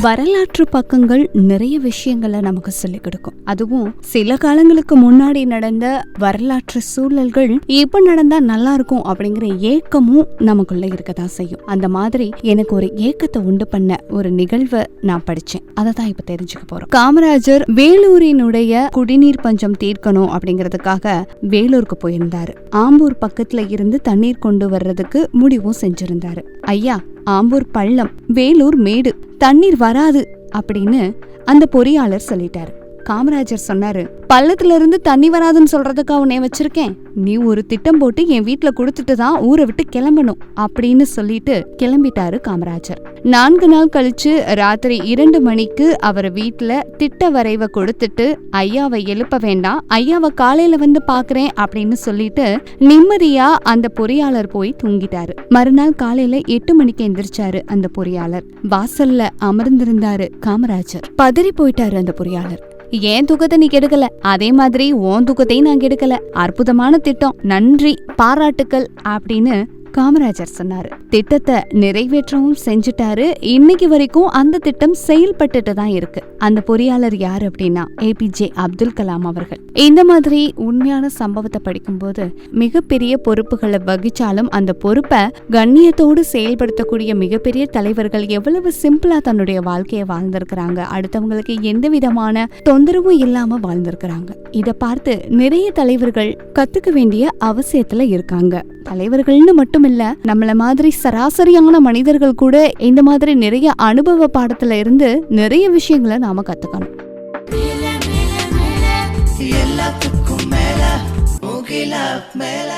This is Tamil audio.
வரலாற்று பக்கங்கள் நிறைய விஷயங்களை நமக்கு சொல்லிக் கொடுக்கும். அதுவும் சில காலங்களுக்கு முன்னாடி நடந்த வரலாற்று சூழல்கள் இப்ப நடந்தா நல்லா இருக்கும் அப்படிங்கிற ஏக்கமும் நமக்குள்ள இருக்கதான் செய்யும். அந்த மாதிரி எனக்கு ஒரு ஏக்கத்தை உண்டு பண்ண ஒரு நிகழ்வை நான் படிச்சேன். அதை தான் இப்ப தெரிஞ்சுக்க போறோம். காமராஜர் வேலூரினுடைய குடிநீர் பஞ்சம் தீர்க்கணும் அப்படிங்கிறதுக்காக வேலூருக்கு போயிருந்தாரு. ஆம்பூர் பக்கத்துல இருந்து தண்ணீர் கொண்டு வர்றதுக்கு முடிவும் செஞ்சிருந்தாரு. ஐயா ஆம்பூர் பள்ளம் வேலூர் மேடு தண்ணீர் வராது அப்படின்னு அந்த பொறியாளர் சொல்லிட்டாரு. காமராஜர் சொன்னாரு பள்ளத்துல இருந்து தண்ணி வராதுன்னு சொல்றதுக்கு உன்னை வச்சிருக்கேன்? நீ ஒரு திட்டம் போட்டு என் வீட்டுல கொடுத்துட்டு தான் ஊரை விட்டு கிளம்பணும் அப்படின்னு சொல்லிட்டு கிளம்பிட்டாரு காமராஜர். நான்கு நாள் கழிச்சு ராத்திரி இரண்டு மணிக்கு அவர் வீட்டுல திட்ட வரைவை கொடுத்துட்டு ஐயாவை எழுப்ப வேண்டாம் ஐயாவை காலையில வந்து பாக்குறேன் அப்படின்னு சொல்லிட்டு நிம்மதியா அந்த பொறியாளர் போய் தூங்கிட்டாரு. மறுநாள் காலையில எட்டு மணிக்கு எந்திரிச்சாரு அந்த பொறியாளர். வாசல்ல அமர்ந்திருந்தாரு காமராஜர். பதறி போயிட்டாரு அந்த பொறியாளர். ஏன் துக்கத்தை நீ கெடுக்கல. அதே மாதிரி உன் துக்கத்தையும் நான் கெடுக்கல. அற்புதமான திட்டம். நன்றி. பாராட்டுக்கள். அப்படின்னு காமராஜர் சொன்னாரு. திட்டத்தை நிறைவேற்றவும் செஞ்சுட்டாரு. இன்னைக்கு வரைக்கும் அந்த திட்டம் செயல்பட்டுட்டு தான் இருக்கு. அந்த பொறியாளர் யார் அப்படின்னா ஏபிஜே அப்துல் கலாம் அவர்கள். இந்த மாதிரி உண்மையான சம்பவத்தை படிக்கும்போது மிகப்பெரிய பொறுப்புகளை வகிச்சாலும் அந்த பொறுப்பை கண்ணியத்தோடு செயல்படுத்தக்கூடிய மிகப்பெரிய தலைவர்கள் எவ்வளவு சிம்பிளா தன்னுடைய வாழ்க்கையை வாழ்ந்திருக்கிறாங்க. அடுத்தவங்களுக்கு எந்த விதமான தொந்தரவும் இல்லாம வாழ்ந்திருக்கிறாங்க. இதை பார்த்து நிறைய தலைவர்கள் கத்துக்க வேண்டிய அவசியத்துல இருக்காங்க. தலைவர்கள்னு மட்டும் இல்ல நம்மள மாதிரி சராசரியான மனிதர்கள் கூட இந்த மாதிரி நிறைய அனுபவ பாடத்துல இருந்து நிறைய விஷயங்களை நாம கத்துக்கணும். எல்லாத்துக்கும் மேல மேல.